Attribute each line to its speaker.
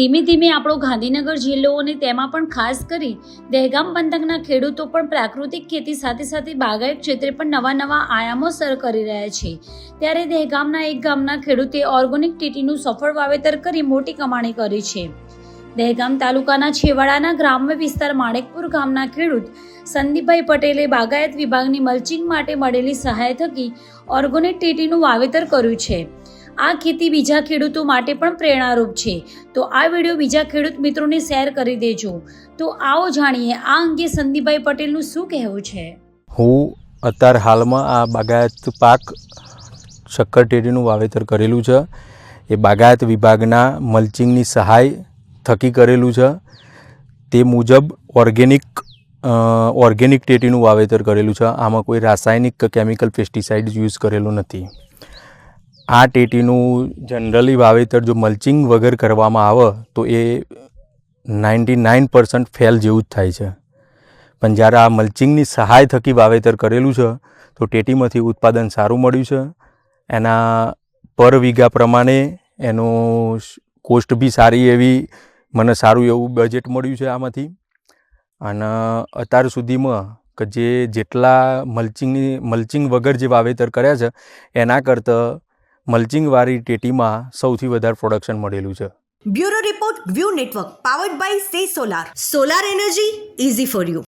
Speaker 1: ધીમે ધીમે આપણો ગાંધીનગર જિલ્લો અને તેમાં પણ ખાસ કરી દહેગામ પંથકના ખેડૂતો પણ પ્રાકૃતિક ખેતી સાથે સાથે બાગાયત ક્ષેત્રે પણ નવા નવા આયામો સર કરી રહ્યા છે. ત્યારે દહેગામના એક ગામના ખેડૂતે ઓર્ગોનિક ટીટીનું સફળ વાવેતર કરી મોટી કમાણી કરી છે. દહેગામ તાલુકાના છેવાડાના ગ્રામ્ય વિસ્તાર માણેકપુર ગામના ખેડૂત સંદીપભાઈ પટેલે બાગાયત વિભાગની મલ્ચિંગ માટે મળેલી સહાય થકી ઓર્ગોનિક ટીટીનું વાવેતર કર્યું છે. આ ખેતી બીજા ખેડૂતો માટે પણ પ્રેરણારૂપ છે. તો આ વીડિયો બીજા ખેડૂત મિત્રોને શેર કરી દેજો. તો આવો જાણીએ આ અંગે સંદીપભાઈ પટેલનું શું કહેવું છે?
Speaker 2: હું અત્યારે હાલમાં આ બાગાયત પાક શક્કર ટેટીનું વાવેતર કરેલું છે. એ બાગાયત વિભાગના મલ્ચિંગની સહાય થકી કરેલું છે. તે મુજબ ઓર્ગેનિક ઓર્ગેનિક ટેટીનું વાવેતર કરેલું છે. આમાં કોઈ રાસાયણિક કે કેમિકલ પેસ્ટિસાઇડ યુઝ કરેલું નથી. આ ટેટીનું જનરલી વાવેતર જો મલ્ચિંગ વગર કરવામાં આવે, તો એ નાઇન્ટી નાઇન પર્સન્ટ ફેલ જેવું જ થાય છે. પણ જ્યારે આ મલ્ચિંગની સહાય થકી વાવેતર કરેલું છે, તો ટેટીમાંથી ઉત્પાદન સારું મળ્યું છે. એના પર વીઘા પ્રમાણે એનો કોસ્ટ બી સારી એવી મને સારું એવું બજેટ મળ્યું છે આમાંથી. અને અત્યાર સુધીમાં કે જે જેટલા મલ્ચિંગની મલ્ચિંગ વગર જે વાવેતર કર્યા છે, એના કરતાં મલ્ચિંગવાળી ટેટીમાં સૌથી વધારે પ્રોડક્શન મળેલું છે.
Speaker 3: Bureau report view network powered by સે solar solar energy easy for you